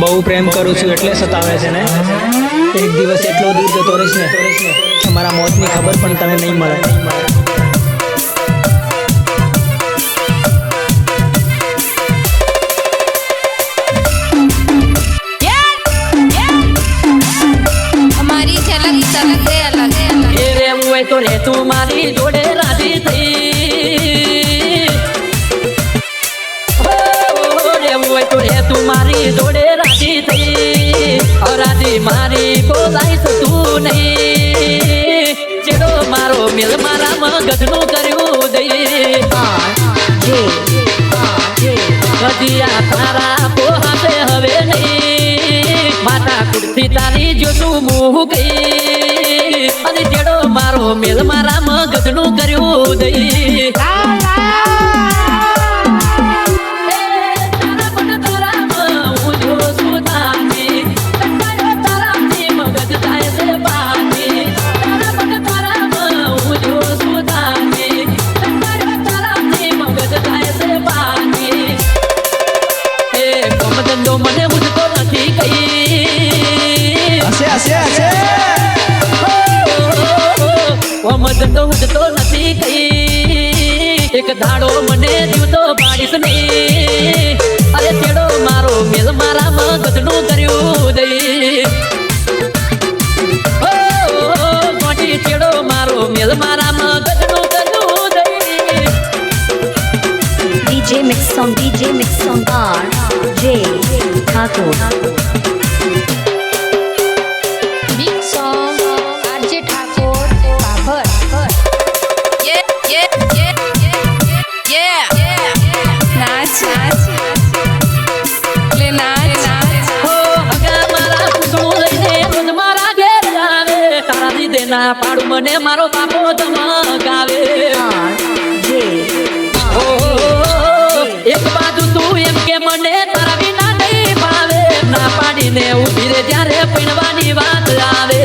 બહુ પ્રેમ કરું છું એટલે સતાવે છે ને? એક દિવસ એટલો દૂર જતો રહીશ ને કે મારા મોતની ખબર પણ તને નહીં મળે. તો રે તું મારી જોડે રાજી થઈ. રેવું હોય તો રે તું મારી જોડે રાજી થઈ અરાધી મારી બોલાઈશ તું નહીં. ચેડો મારો મેલ મારા મગજનું કર્યું દઈએ તારા પોહાશે હવે નહીં. માતા કુર્તી તારી જોતું મુહ અને જેડો મારો મેલ મારા મગજનું કર્યું દઈ. મદદ ઉઠતો નથી કઈ. એક ધાડો મને જીવતો પાડીશ નહીં અરે તેડો મારો મેલ મારા મગજનું કર્યું દઈ મોટી ચેડો મારો મેલ મારા મગજનું કર્યું દઈ DJ Mix on DJ Mix on R J Thakur દીદેના પાડું મને મારો બાપો ધમકાવે એક બાજુ તું એમ કે મને તારા વિના નહીં ભાવે. ના પાડીને ઊભી રે જ્યારે પીણવાની વાત આવે.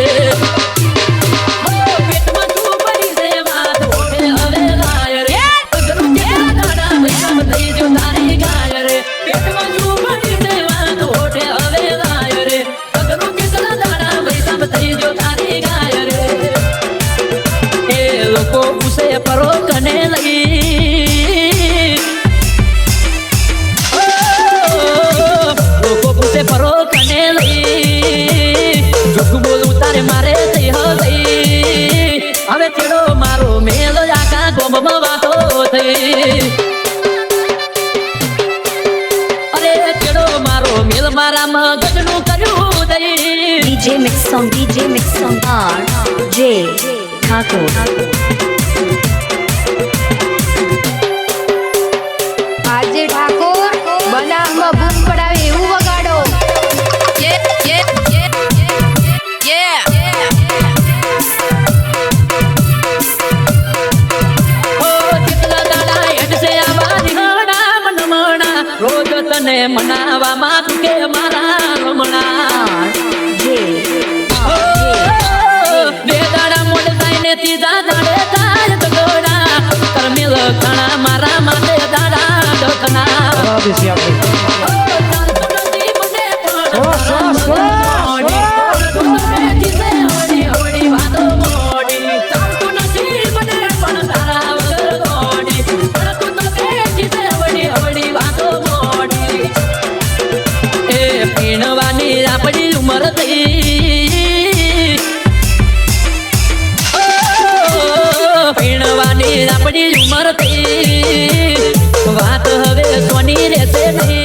મારો મગજનું કર્યું દઈ DJ Mix on DJ Mix on R J Thakur મનાવામાં તું કે મારા baby.